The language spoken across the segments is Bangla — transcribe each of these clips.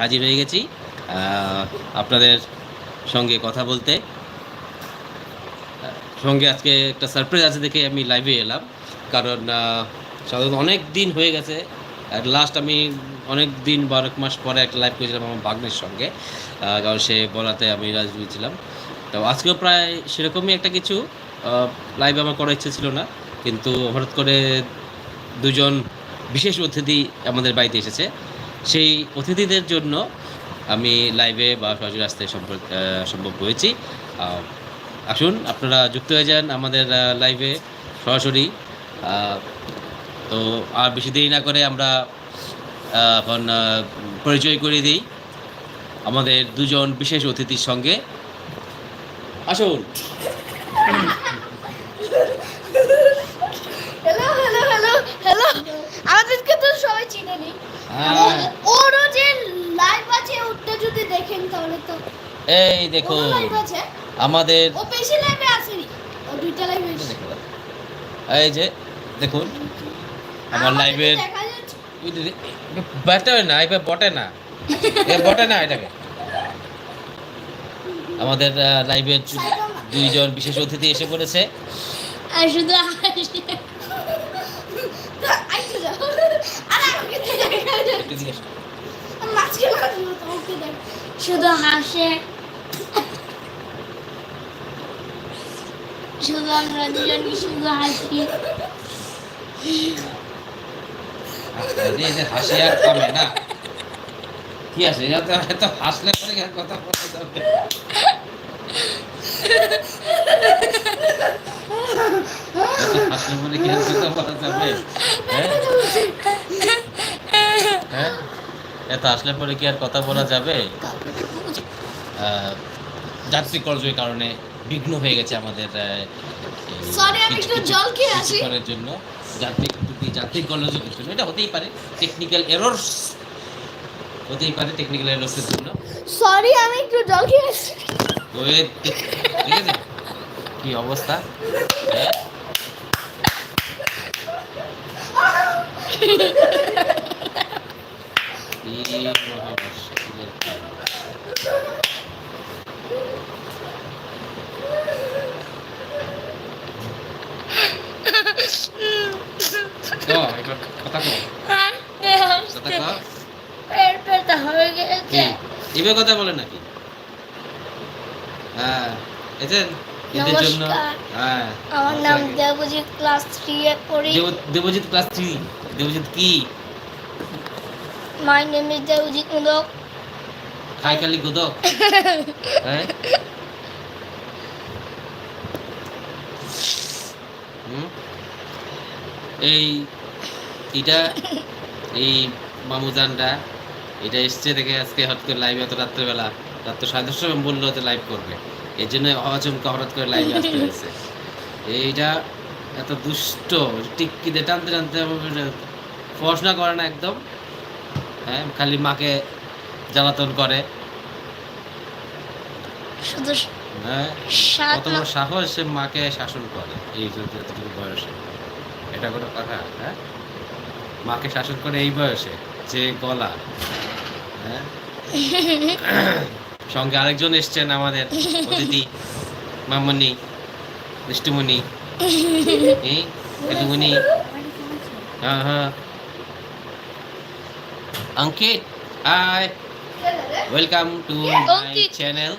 হাজির হয়ে গেছি। আপনাদের সঙ্গে কথা বলতে। সঙ্গে আজকে একটা সারপ্রাইজ আছে দেখে আমি লাইভে এলাম। কারণ সাধারণত অনেক দিন হয়ে গেছে। লাস্ট আমি অনেক দিন বা অনেক মাস পরে একটা লাইভ করেছিলাম আমার বাগ্নের সঙ্গে। কারণ সে বলাতে আমি রাজি ছিলাম। তো আজকেও প্রায় সেরকমই একটা কিছু লাইভ আমার করার ইচ্ছে ছিল না। কিন্তু হঠাৎ করে দুজন বিশেষ অতিথি আমাদের বাড়িতে এসেছে। সেই অতিথিদের জন্য আমি লাইভে বা সরাসরি আসতে সম্ভব হয়েছি। আসুন আপনারা যুক্ত হয়ে যান আমাদের লাইভে সরাসরি। তো আর বেশি দেরি না করে আমরা এখন পরিচয় করে দিই। আমাদের দুজন বিশেষ অতিথির সঙ্গে। আসুন। হ্যালো হ্যালো হ্যালো হ্যালো আমাদেরকে তো সবাই চিনে নি হ্যাঁ, ওরও যে লাইভ আছে ওটা যদি দেখেন তাহলে তো এই দেখুন আমাদের ও বেশি লাইভে আসেনি। ও দুইটা লাইভ এসেছে। এই যে দেখুন আমার লাইভের দেখা যাচ্ছে। ব্যাটে না এবার বটে না। বটে না এটাকে। আমাদের লাইভের দুইজন বিশেষ অতিথি এসে পড়েছে। আর শুধু শুধু হাসে। শুধু আমরা দুজনই শুধু হাসি। হাসি আর কমে আছে এত হাসলে পরে কথা বলা যাবে। এত হাসলে পরে কি আর কথা যাবে হ্যাঁ? এত আসলে পরে কি আর কথা বলা যাবে? যাত্রী করজের কারণে বিঘ্ন হয়ে গেছে আমাদের আমি কিছু- একটু কিছু- জল খেয়ে আসি। জন্য যাত্রী ত্রুটি যাত্রী কলেজের জন্য এটা হতেই পারে টেকনিক্যাল এরর্স হতেই পারে টেকনিক্যাল এরর্সের জন্য। সরি আমি একটু জল খেয়ে এ- ঠিক আছে। কি অবস্থা? এবার কথা হয়ে বলে নাকি? হ্যাঁ যে এদের জন্য হ্যাঁ আমার নাম দেবজিৎ ক্লাস এ পড়ি। দেবজিৎ ক্লাস দেবজিৎ কি? মাই নেম ইজ দেবজিৎ মুদক খালি গোদক। হ্যাঁ? এই এটা এই মামুজানটা এটা এসছে দেখে আজকে হঠাৎ করে লাইভে এত রাত্রেবেলা। রাত্র সাড়ে দশটার সময় বলল যে লাইভ করবে। এর জন্য আচমকা হঠাৎ করে লাইভে আসতে হয়েছে। এইটা এত দুষ্ট দিয়ে টানতে টানতে পড়াশোনা করে না একদম। হ্যাঁ খালি মাকে জ্বালাতন করে। শুধু হ্যাঁ কত বড় সাহস সে মাকে শাসন করে এই যতটুকু বয়সে। এটা কোনো কথা হ্যাঁ? মাকে শাসন করে এই বয়সে যে গলা হ্যাঁ? সঙ্গে আরেকজন এসছেন আমাদের অতিথি মামনি মিষ্টিমণি এই দিদিমণি হ্যাঁ হ্যাঁ Ankit hi welcome to my Ankit. Channel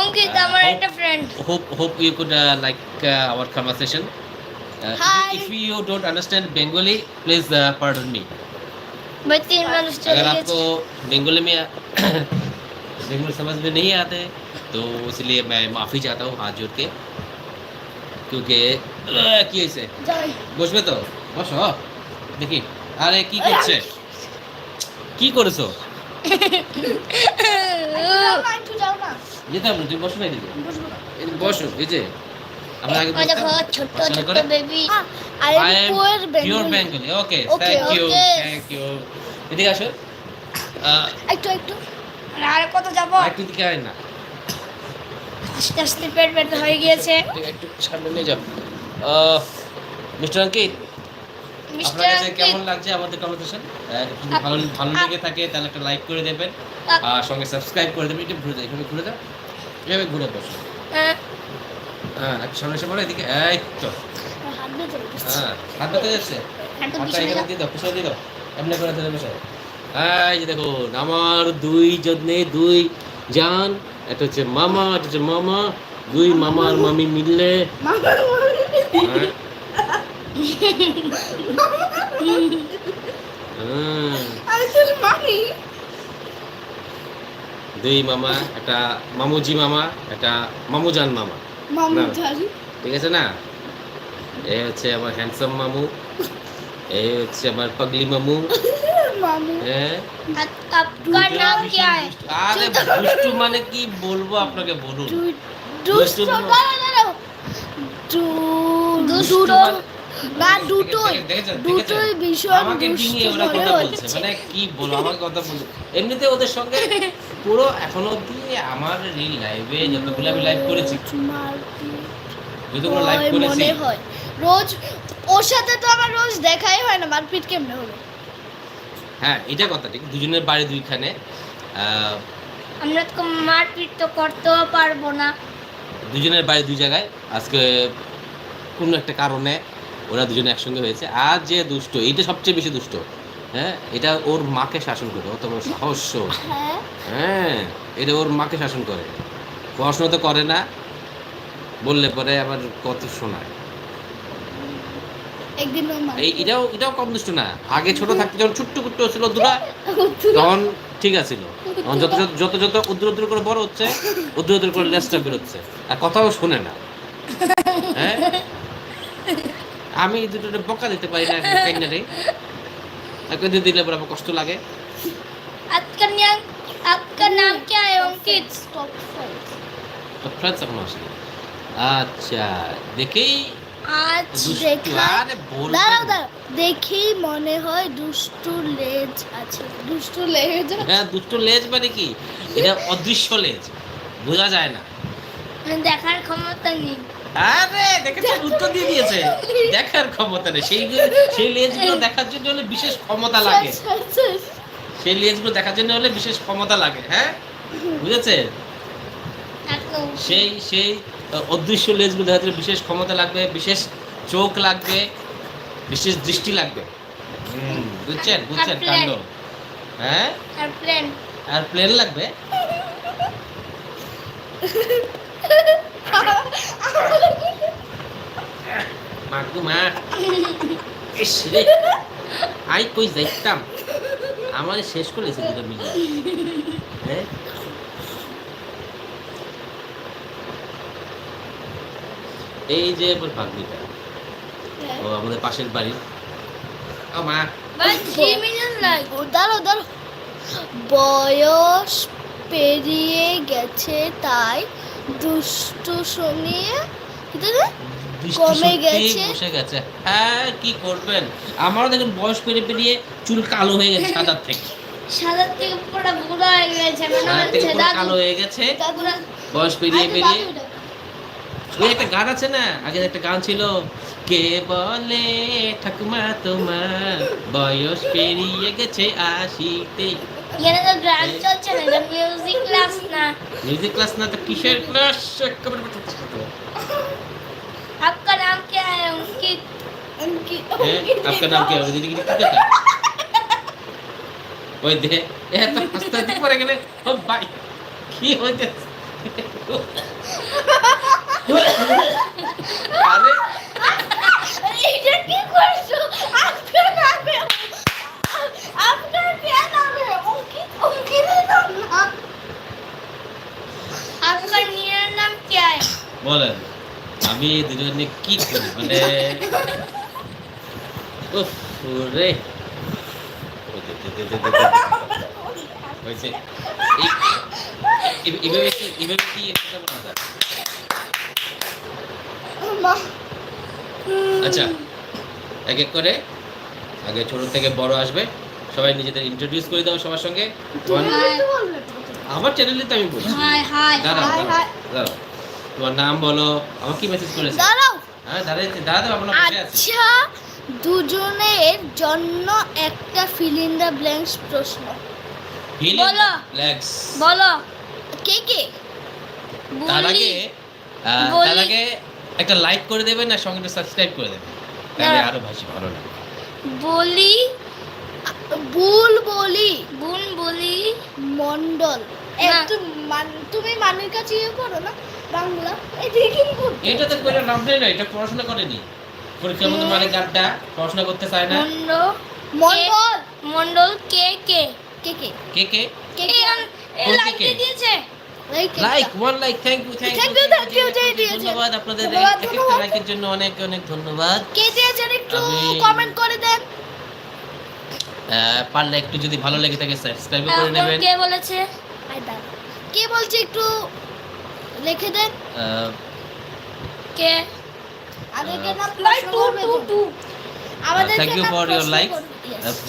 Ankit Uh, আমার hope- একটা friend hope hope you could uh, like uh, our conversation. Uh, if- Hi. If, you don't understand Bengali, please uh, pardon me. भाई तीन মানুষ চলে अगर গেছে आपको बंगाली में बंगाली समझ में नहीं आते तो इसलिए मैं माफ़ी चाहता हूँ हाथ जोड़ के क्योंकि আহ, কি হয়েছে যাই বসবে তো বসো দেখি আরে কি করছে কি করেছো একটু যাও না যেতে হবে না, তুমি বসো না এদিকে বসবো না। এদিকে বসো এই যে আমরা আগে ও দেখো বসতাম। ছোট্ট পছন্দ ছোট্ট করে? Baby I I am am pure pure Bengali Bengali. Okay, Okay, thank you, okay. thank you. এদিকে আসো আহ, একটু একটু আর কত যাব? একটু দিকে আয় না। আস্তে আস্তে পেট ব্যথা হয়ে গিয়েছে। একটু সামনে নিয়ে যাও। মিস্টার অঙ্কিত আপনার কাছে কেমন লাগছে আমাদের কনভারসেশন যদি ভালো ভালো লেগে থাকে তাহলে একটা লাইক করে দেবেন। আর সঙ্গে সাবস্ক্রাইব করে দেবেন। এটা ঘুরে যাও এখানে ঘুরে যাও। এভাবে ঘুরে বসো। আহ, হ্যাঁ একটু সামনে এসে বলো এদিকে এই তো। হ্যাঁ হাত ধরতে যাচ্ছে হাতটা এখানে। দিয়ে দাও পিছনে দিয়ে দাও। এমনি করে ধরে বসে। এই যে দেখুন আমার দুই জনে দুই জান এটা হচ্ছে মামা এটা হচ্ছে মামা দুই মামা আর মামি মিললে। হ্যাঁ। দুই মামা একটা মামুজি মামা একটা মামুজান মামা। ঠিক আছে না? এ হচ্ছে আমার হ্যান্ডসাম মামু। এই হচ্ছে আমার পাগলি মামু। হ্যাঁ? মানে কি বলব আপনাকে বলুন? মানে-, মানে-, মানে কি বলো আমাকে কথা বলছে এমনিতে ওদের সঙ্গে পুরো এখনও অবধি আমার রিল লাইভে যতগুলো আমি লাইভ করেছি যদি রোজ ওর সাথে তো আমার রোজ দেখাই হয় না মারপিট কেমনে হবে হ্যাঁ এটা কথা ঠিক দুজনের বাড়ি দুইখানে আমরা তো মারপিট তো করতেও পারব না। দুজনের বাড়ি দুই জায়গায় আজকে কোনো একটা কারণে ওরা দুজনে একসঙ্গে হয়েছে। আর যে দুষ্ট এইটা সবচেয়ে বেশি দুষ্ট হ্যাঁ এটা ওর মাকে শাসন করে অত বড় সাহস্য হ্যাঁ। হ্যাঁ এটা ওর মাকে শাসন করে। পড়াশোনা তো করে না বললে পরে আবার কত শোনায়। এই এটাও এটাও কম দুষ্ট না। আগে ছোট থাকতে যখন ছোট্ট কুট্টো ছিল দুটা তখন ঠিক আছিল। তখন যত যত যত উদ্র উদ্র করে বড় হচ্ছে উদ্র উদ্র করে লেসটা বেরোচ্ছে আর কথাও শোনে না। হ্যাঁ? আমি দুটো বকা দিতে পারি না কাইনা তাকে দিয়ে দিলে পরে কষ্ট লাগে। আজকের নাম আপনার নাম কি হয় অঙ্কিত? স্টপ ফ্রেন্ডস আচ্ছা দেখেই দুষ্টু বলবেন দাঁড়াও দাঁড়াও। দেখি মনে হয় দুষ্টু লেজ আছে। দুষ্টু লেজ? হ্যাঁ দুটো লেজ মানে কি? এটা অদৃশ্য লেজ। বোঝা যায় না। দেখার ক্ষমতা নেই। আরে দেখেছেন? উত্তর দিয়ে দিয়েছে। দেখার ক্ষমতা নেই। সেই সেই লেজগুলো দেখার জন্য হলে বিশেষ ক্ষমতা লাগে। সেই লেজগুলো দেখার জন্য হলে বিশেষ ক্ষমতা লাগে হ্যাঁ? বুঝেছে সেই সেই অদৃশ্য লেজগুলো দেখার জন্য বিশেষ ক্ষমতা লাগবে বিশেষ চোখ লাগবে বিশেষ দৃষ্টি লাগবে। হুম, বুঝছেন? বুঝছেন কাণ্ড? হ্যাঁ? আর প্লেন আর প্লেন লাগবে? মাগু মা। ইস রে। আই কই যাইতাম? আমার শেষ করেছে দুটো মিলে হ্যাঁ? এই যে আমার ভাগ্নিটা ও আমাদের পাশের বাড়ি ও মা। বাট থ্রি মিলিয়ন লাইক ও, দাঁড়াও দাঁড়াও। বয়স পেরিয়ে গেছে তাই দুষ্টু? বৃষ্টি কমে গেছে। বসে গেছে। হ্যাঁ কি করবেন? আমারও দেখুন বয়স পেরিয়ে পেরিয়ে চুল কালো হয়ে গেছে সাদার থেকে। সাদা থেকে পুরো বুড়ো হয়ে গেছে মনে সাদার কালো হয়ে গেছে। বয়স পেরিয়ে পেরিয়ে। ওই একটা গান আছে না আগে একটা গান ছিল কে বলে ঠাকুমা তোমার বয়স পেরিয়ে গেছে আশিতে এখানে তো গান চলছে না এটা মিউজিক ক্লাস না মিউজিক ক্লাস না তো কিসের ক্লাস आपका नाम क्या है अंकित অঙ্কি- হ্যাঁ আপনার নাম কি হবে দিদি কি কথা ওই দে এত হাসতে হাসতে পরে গেলে ও ভাই কি হয়েছে আরে। এটা কি করছ? আপনার নামে আপনার কে নামে অঙ্কিত বলেন আমি দুজনে কি করি? মানে এইভাবে কি এইভাবে কি আচ্ছা এক এক করে। আগে ছোট থেকে বড় আসবে। সবাই নিজেদের ইন্ট্রোডিউস করে দাও সবার সঙ্গে। হ্যাঁ, হ্যাঁ। আমার চ্যানেলে তো আমি বলছি। দাঁড়াও দাঁড়াও তোমার নাম বলো। আমার কি মেসেজ করেছে? দাঁড়াও। হ্যাঁ দাঁড়াইছে দাঁড়াও আপনার পাশে আছে। আচ্ছা দুজনের জন্য একটা ফিল ইন দ্য ব্ল্যাঙ্কস প্রশ্ন। বলো। ব্ল্যাঙ্কস বলো। কে কে? তার আগে তার আগে একটা লাইক করে দেবেন আর সঙ্গে সাবস্ক্রাইব করে দেবেন। তাহলে আরও ভাষি ভালো লাগে বলি বুল বলি বোন বলি। মন্ডল। একটু মান- তুমি মানের কাছে ইয়ে করো না বাংলা। এই দেখি এটা তো করে লাভ নেই না এটা পড়াশোনা করেনি। পরীক্ষার মধ্যে মানে গানটা পড়াশোনা করতে চায় না। মন্ড মন্ডল। মন্ডল কে কে? কে কে? কে কে? কে কে? কে? দিয়ে দিয়েছে। Like like one like thank you thank you you, দিয়েছে। ধন্যবাদ আপনাদের একটা লাইকের জন্য অনেক অনেক ধন্যবাদ। কে দিয়েছেন একটু কমেন্ট করে দেন। পারলে একটু যদি ভালো লেগে থাকে সাবস্ক্রাইব করে নেবেন। কে বলেছে? কে বলছে একটু লিখে দেন। কে? আমাদেরকে আহ, না লাইক টু টু টু আমাদেরকে thank you for your like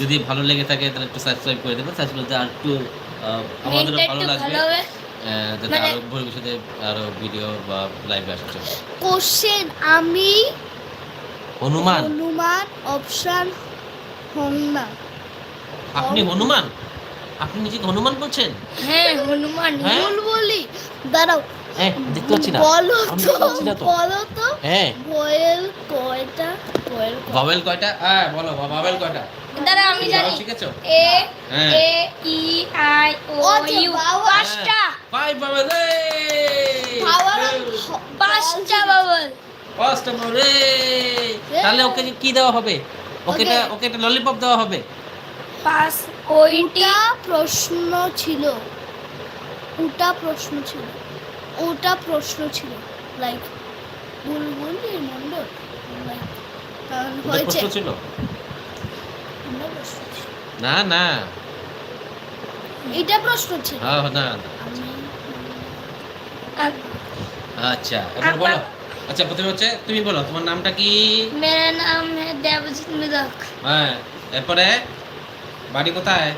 যদি ভালো লেগে থাকে তাহলে একটু সাবস্ক্রাইব করে দেবেন। সাবস্ক্রাইব করতে আর একটু আহ, আমাদেরও ভালো লাগবে। যাতে মানে- আরও ভবিষ্যতে আরও ভিডিও বা লাইভে আসার কোশ্চেন আমি হনুমান। হনুমান অপশন হন না আপনি হনুমান। আপনি নিজে হনুমান বলছেন? হ্যাঁ হনুমান। হ্যাঁ? ভুল বলি। দাঁড়াও। হ্যাঁ দেখতে পাচ্ছি না। বলো তো দেখতে পাচ্ছি না তো। বলো তো হ্যাঁ। বয়েল কয়টা বয়েল বাবেল কয়টা? হ্যাঁ বলো বাবেল কয়টা? দাঁড়া আমি জানি। শিখেছো? এ হ্যাঁ। এ ই আই ও আচ্ছা, ইউ পাঁচটা। ফাইভ বাবেল Power এই! of ho- পাঁচটা বাবল পাঁচটা বাবেল তাহলে ওকে কি দেওয়া হবে? ওকে Okay. ওকে একটা ললিপপ দেওয়া হবে? পাঁচ ওইটি। প্রশ্ন ছিল। ওটা প্রশ্ন ছিল। ওটা প্রশ্ন ছিল। লাইক বুলবুল মন্ডল লাইক হয়েছে ছিল? না না। এটা প্রশ্ন ছিল। হ্যাঁ, হ্যাঁ না আচ্ছা এবার বলো। আচ্ছা প্রথমে হচ্ছে তুমি বলো তোমার নামটা কি? মেরা নাম হ্যাঁ দেবজিৎ মিদক। হ্যাঁ এরপরে বাড়ি কোথায়?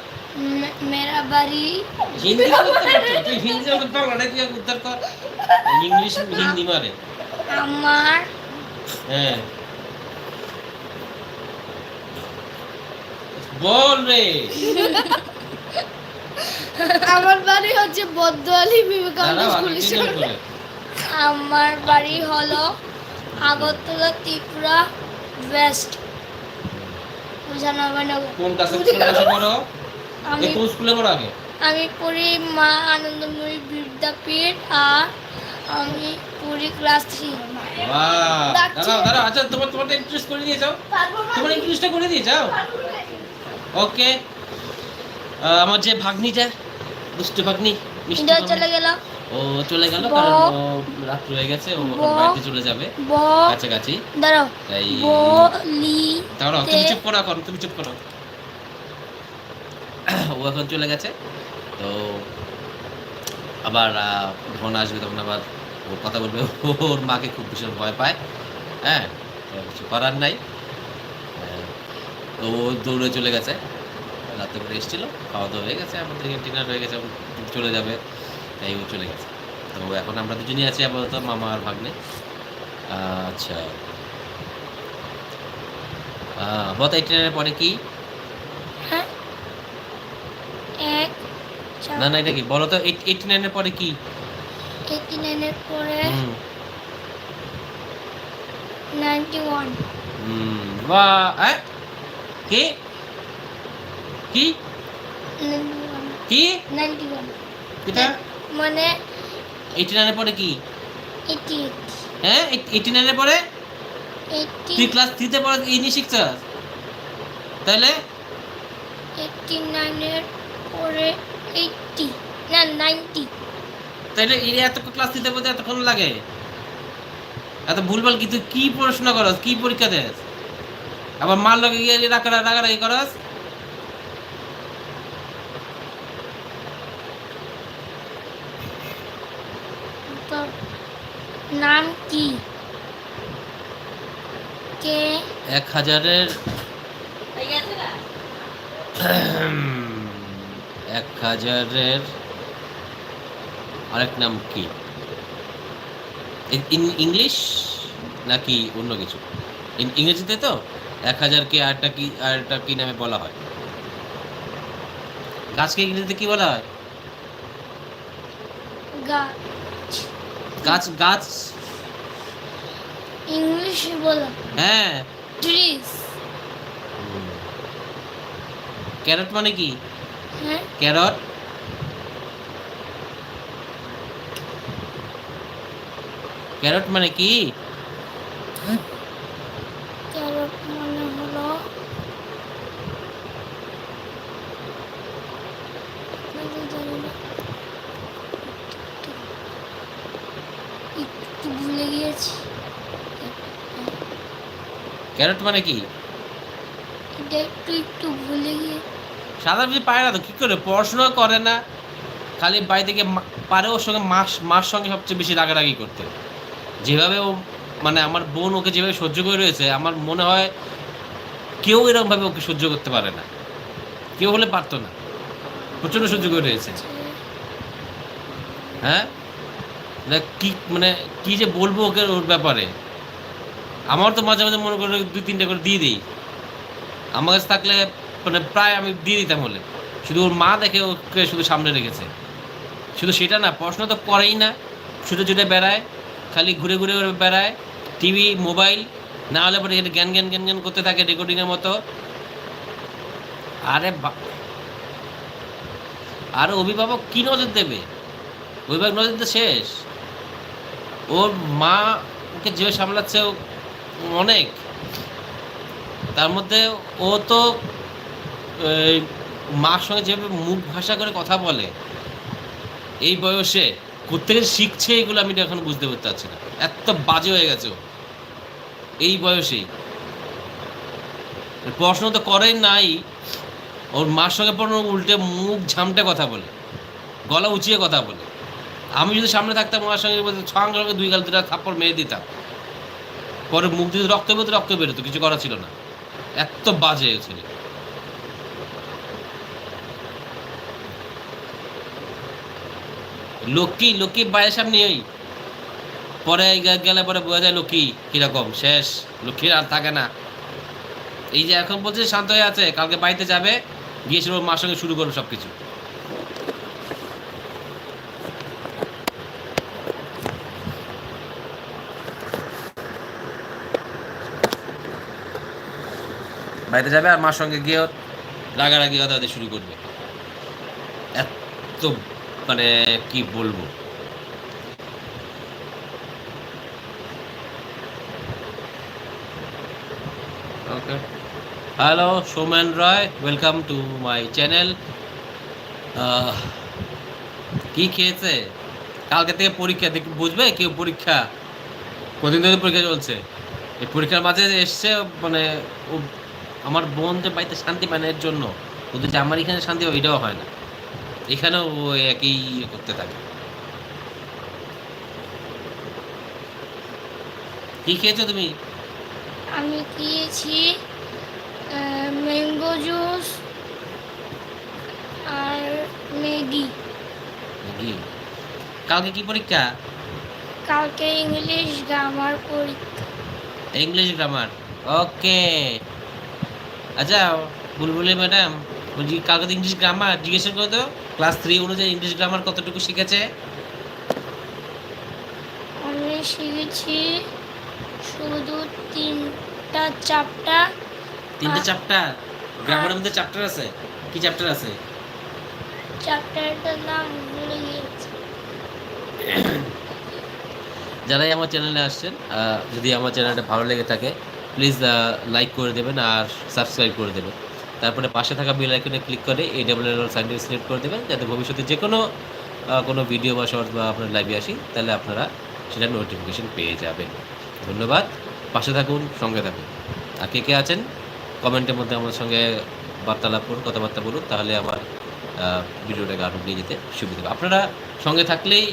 আমার বাড়ি হচ্ছে বদ্দালি বিবেকানন্দ আমার বাড়ি হলো আগরতলা ত্রিপুরা ওয়েস্ট। বুঝানো কোন ক্লাসে পড়ো আমি কোন স্কুলে পড়ো আগে? আমি পড়ি মা আনন্দময়ী বিদ্যাপীঠ আর আমি পড়ি ক্লাস থ্রি। দাঁড়াও দাঁড়াও আচ্ছা তোমার তোমারটা ইন্ট্রেস্ট করে দিয়ে যাও। পারব না। তোমার ইংলিশটা করে দিয়ে যাও। ওকে। আমার যে ভাগ্নিটা দুষ্ট ভাগ্নি। চলে গেল। ও চলে গেল কারণ ও রাত্রি হয়ে গেছে ও বাড়িতে চলে যাবে। কাছাকাছি। দাঁড়াও। তাই বলি দাঁড়াও তুমি চুপ করো এখন তুমি চুপ করো। ও এখন চলে গেছে। তো আবার যখন আসবে তখন আবার ও কথা বলবে। ওর মাকে খুব ভীষণ ভয় পায়। হ্যাঁ কিছু করার নাই। আহ, তো ও দৌড়ে চলে গেছে। রাতে করে এসেছিল খাওয়া দাওয়া হয়ে গেছে আমাদের ডিনার হয়ে গেছে চলে যাবে। তাই ও চলে গেছে। তো এখন আমরা দুজনই আছি আপাতত মামা আর ভাগ্নে। আচ্ছা। আহ, বত এই ট্রেনের পরে কি হ্যাঁ এক চার না না এটা কি? বলো তো এইটি নাইনের পরে কি? এইটি নাইনের পরে হুম, নাইনটি ওয়ান হুম, বাহ আহ, কি? কি? কি? নাইনটি ওয়ান এটা মানে এইটি নাইনের পরে কি? এইটি এইট হ্যাঁ এইটি নাইনের পরে? এইটি তুই ক্লাস থ্রিতে পরে এই নিয়ে শিখছস? তাহলে এইটি নাইনের পরে এইটি না নাইনটি তাহলে এই এত ক্লাস দিতে বলতে এতক্ষণ লাগে? এত ভুলভাল কি তুই কি পড়াশোনা করস? কি পরীক্ষা দেস? আবার মার লগে গিয়ে রাখা রাগারাগি করস? নাম কি? কে? এক হাজারের এক হাজারের আরেক নাম কি? ইন ইংলিশ নাকি অন্য কিছু? ইন- ইংরেজিতে তো? এক হাজারকে আরেকটা কি আরেকটা কি নামে বলা হয়? গাছকে ইংরেজিতে কি বলা হয়? গাছ। গাছ ইংলিশে বলো। হ্যাঁ। ট্রিস। ক্যারট মানে কি? ক্যারট। ক্যারট মানে কি? ক্যারট মানে হলো একটু ভুলে গিয়েছি। ক্যারট মানে কি? একটু একটু ভুলে গিয়ে সাধারণ যদি পারে না তো, কী করে? পড়াশোনা করে না। খালি বাড়ি থেকে পারে ওর সঙ্গে মাস, মার সঙ্গে সবচেয়ে বেশি রাগারাগি করতে। যেভাবে ও মানে আমার বোন ওকে যেভাবে সহ্য করে রয়েছে, আমার মনে হয় কেউ এরকমভাবে ওকে সহ্য করতে পারে না। কেউ হলে পারতো না। প্রচণ্ড সহ্য করে রয়েছে। হ্যাঁ? কি মানে কি যে বলব ওকে ওর ব্যাপারে। আমার তো মাঝে মাঝে মনে করে দুই তিনটে করে দিয়ে দিই। আমার কাছে থাকলে মানে প্রায় আমি দিয়ে দিতাম হলে শুধু ওর মা দেখে ওকে শুধু সামনে রেখেছে। শুধু সেটা না, পড়াশোনা তো করেই না। ছুটে ছুটে বেড়ায়, খালি ঘুরে ঘুরে বেড়ায়। টিভি, মোবাইল, না হলে পরে এখানে জ্ঞান জ্ঞান জ্ঞান জ্ঞান করতে থাকে রেকর্ডিংয়ের মতো। আরে আর অভিভাবক কি নজর দেবে? অভিভাবক নজর দিতে শেষ। ওর মা ওকে যেভাবে সামলাচ্ছে অনেক। তার মধ্যে ও তো মার সঙ্গে যেভাবে মুখ ভাষা করে কথা বলে, এই বয়সে কোথেকে শিখছে এগুলো আমি এখন বুঝতে পারতে পারছি না। এত বাজে হয়ে গেছে এই বয়সেই। পড়াশোনা তো করেই নাই, ওর মার সঙ্গে পড়ানো উল্টে মুখ ঝামটে কথা বলে, গলা উঁচিয়ে কথা বলে। আমি যদি সামনে থাকতাম ওনার সঙ্গে ছং সঙ্গে দুই গাল দুটা থাপ্পড় মেরে দিতাম। পরে মুখ দিয়ে রক্ত বেরোতো রক্ত বেরোতো, কিছু করা ছিল না। এত বাজে ছেলে লক্ষ্মী লক্ষ্মী বাইরের সামনে ওই পরে গেলে পরে বোঝা যায় লক্ষ্মী কীরকম, শেষ। লক্ষ্মীর আর থাকে না। এই যে এখন বলছে শান্ত হয়ে আছে, কালকে বাড়িতে যাবে ওর মার সঙ্গে শুরু করবে সব কিছু বাড়িতে যাবে আর মার সঙ্গে গিয়ে রাগারাগি কথা শুরু করবে। এত মানে কি বলব? Okay hello Somen Roy welcome to my channel কি খেয়েছে? কালকে থেকে পরীক্ষা বুঝবে কেউ পরীক্ষা? কদিন ধরে পরীক্ষা চলছে। এই পরীক্ষার মাঝে এসছে মানে আমার বোন যে বাড়িতে শান্তি পায় না এর জন্য। ওদের যে আমার এখানে শান্তি ওইটাও হয় না। এখানেও একই ইয়ে করতে থাকে। কি খেয়েছো তুমি? আমি খেয়েছি ম্যাঙ্গো জুস আর ম্যাগি। কি কালকে কি পরীক্ষা? কালকে ইংলিশ গ্রামার পরীক্ষা। English grammar okay. আচ্ছা বুলবুলি ম্যাডাম বলছি কালকে ইংলিশ গ্রামার জিজ্ঞেস করো তো ক্লাস থ্রি অনুযায়ী ইংলিশ গ্রামার কতটুকু শিখেছে? আমি শিখেছি শুধু তিনটা চ্যাপ্টার তিনটে। চ্যাপ্টার? গ্রামারের মধ্যে চ্যাপ্টার আছে? কি চ্যাপ্টার আছে? চ্যাপ্টারটার নাম ভুলে গিয়েছি। যারাই আমার চ্যানেলে আসছেন যদি আমার চ্যানেলটা ভালো লেগে থাকে প্লিজ লাইক করে দেবেন আর সাবস্ক্রাইব করে দেবেন। তারপরে পাশে থাকা বেল আইকনে ক্লিক করে এই ডাবল এল সাইনটি সিলেক্ট করে দেবেন, যাতে ভবিষ্যতে যে কোনো কোনো ভিডিও বা শর্ট বা আপনার লাইভে আসি, তাহলে আপনারা সেটা নোটিফিকেশন পেয়ে যাবেন। ধন্যবাদ। পাশে থাকুন, সঙ্গে থাকুন। আর কে কে আছেন? কমেন্টের মধ্যে আমার সঙ্গে বার্তালাপ করুন, কথাবার্তা বলুন, তাহলে আমার ভিডিওটাকে আরও নিয়ে যেতে সুবিধা হবে। আপনারা সঙ্গে থাকলেই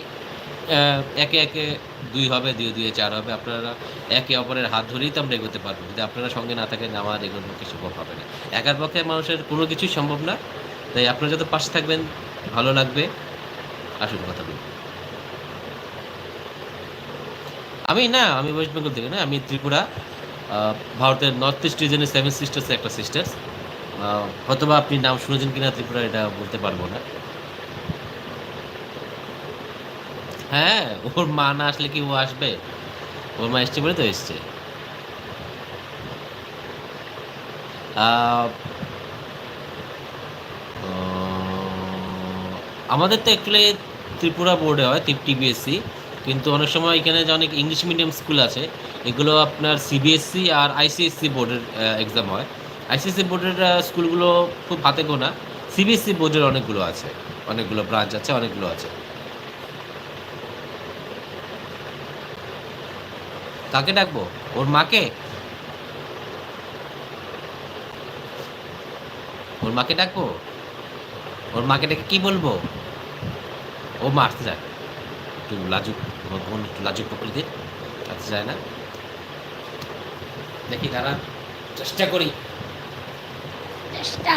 একে একে দুই হবে, দুই দুয়ে চার হবে। আপনারা একে অপরের হাত ধরেই তো আমরা এগোতে পারব। যদি আপনারা সঙ্গে না থাকেন, আমার এগোর পক্ষে সম্ভব হবে না। একার পক্ষে মানুষের কোনো কিছুই সম্ভব না। তাই আপনারা যত পাশে থাকবেন, ভালো লাগবে। আসুন কথা বলুন আমি না, আমি ওয়েস্ট বেঙ্গল থেকে না, আমি ত্রিপুরা ভারতের নর্থ ইস্ট রিজনের সেভেন সিস্টার্স একটা সিস্টার্স হয়তোবা আপনি নাম শুনেছেন কিনা ত্রিপুরা এটা বলতে পারব না। হ্যাঁ ওর মা না আসলে কি ও আসবে? ওর মা এসছে বলে তো এসছে। আমাদের তো অ্যাকচুয়ালি ত্রিপুরা বোর্ডে হয় টিবিএসসি কিন্তু অনেক সময় এখানে যে অনেক ইংলিশ মিডিয়াম স্কুল আছে, এগুলো আপনার সিবিএসসি আর আইসিএসসি বোর্ডের এক্সাম হয়। আইসিএসসি বোর্ডের স্কুলগুলো খুব হাতে গোনা। সিবিএসসি বোর্ডের অনেকগুলো আছে, অনেকগুলো ব্রাঞ্চ আছে, অনেকগুলো আছে। কাকে ডাকবো? ওর মাকে? ওর মাকে ডাকবো? ওর মাকে ডেকে কি বলব? ও মা আসতে যায়। একটু লাজুক বোন একটু লাজুক প্রকৃতির আসতে যায় না? দেখি দাঁড়া চেষ্টা করি। চেষ্টা?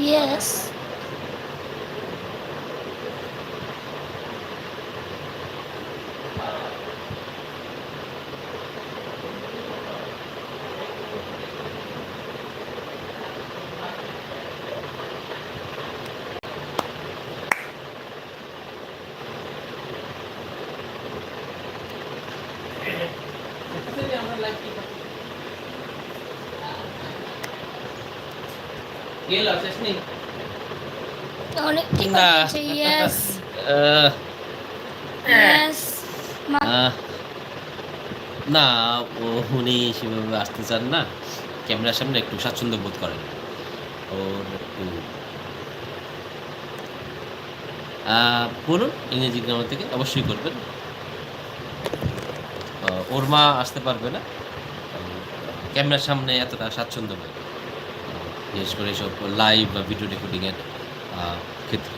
অনেক ঠিক না। আছে ইয়েস আহ, না ও উনি সেভাবে আসতে চান না। ক্যামেরার সামনে একটু স্বাচ্ছন্দ্য বোধ করেন। ওর একটু বলুন ইংরেজি গ্রামার থেকে অবশ্যই করবেন। ওর মা আসতে পারবে না। ক্যামেরার সামনে এতটা স্বাচ্ছন্দ্য নয়। বিশেষ করে এসব লাইভ বা ভিডিও রেকর্ডিংয়ের ক্ষেত্রে।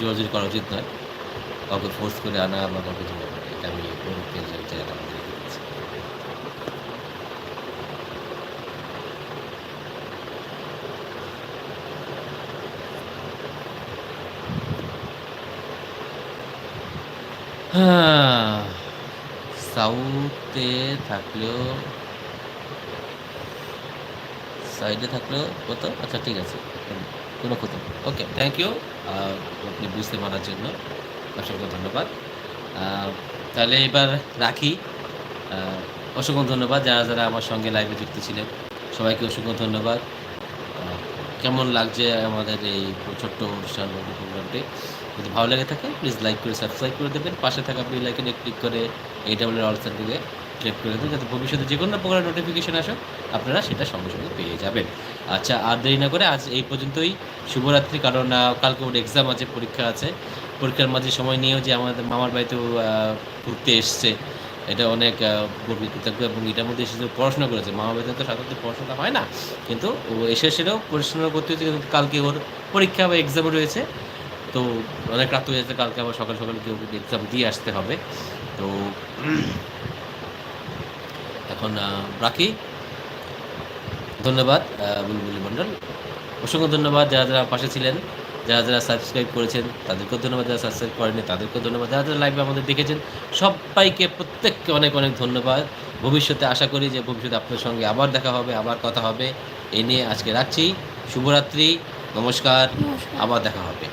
জোরাজুরি করা উচিত নয়। কাউকে ফোর্স করে আনা বা কাউকে জমা এটা আমি আমাদের হ্যাঁ, সাউথে থাকলেও সাইডে থাকলেও কত আচ্ছা ঠিক আছে। কোনো ক্ষতি ওকে থ্যাংক ইউ আপনি বুঝতে পারার জন্য অসংখ্য ধন্যবাদ। তাহলে এবার রাখি। অসংখ্য ধন্যবাদ যারা যারা আমার সঙ্গে লাইভে যুক্ত ছিলেন। সবাইকে অসংখ্য ধন্যবাদ। কেমন লাগছে আমাদের এই ছোট্ট অনুষ্ঠান প্রোগ্রামটি যদি ভালো লেগে থাকে প্লিজ লাইক করে সাবস্ক্রাইব করে দেবেন। পাশে থাকা বেল আইকনে ক্লিক করে এই ডাবল অলসার সার্টিফিকে ক্লিক করে দেবেন যাতে ভবিষ্যতে যে কোনো প্রকারের নোটিফিকেশন আসুক, আপনারা সেটা সঙ্গে সঙ্গে পেয়ে যাবেন। আচ্ছা আর দেরি না করে আজ এই পর্যন্তই। শুভরাত্রি, কারণ কালকে ওর এক্সাম আছে, পরীক্ষা আছে। পরীক্ষার মাঝে সময় নিয়েও যে আমাদের মামার বাড়িতেও ঘুরতে এসছে। এটা অনেক কৃতজ্ঞ এবং এটার মধ্যে এসে পড়াশোনা করেছে। মামার বাড়িতে তো সাধারণত পড়াশোনা হয় না। কিন্তু ও এসে সেটাও পড়াশোনা করতে হচ্ছে কিন্তু কালকে ওর পরীক্ষা বা এক্সাম রয়েছে। তো অনেক রাত হয়ে যাচ্ছে কালকে আবার সকাল সকাল কেউ এক্সাম দিয়ে আসতে হবে। তো এখন রাখি। ধন্যবাদ বুলবুলি মণ্ডল। অসংখ্য ধন্যবাদ যারা যারা পাশে ছিলেন যারা যারা সাবস্ক্রাইব করেছেন তাদেরকেও ধন্যবাদ যারা সাবস্ক্রাইব করেনি তাদেরকেও ধন্যবাদ। যারা যারা লাইভে আমাদের দেখেছেন সবাইকে প্রত্যেককে অনেক অনেক ধন্যবাদ। ভবিষ্যতে আশা করি যে ভবিষ্যতে আপনার সঙ্গে আবার দেখা হবে আবার কথা হবে। এই নিয়ে আজকে রাখছি। শুভরাত্রি নমস্কার। আবার দেখা হবে।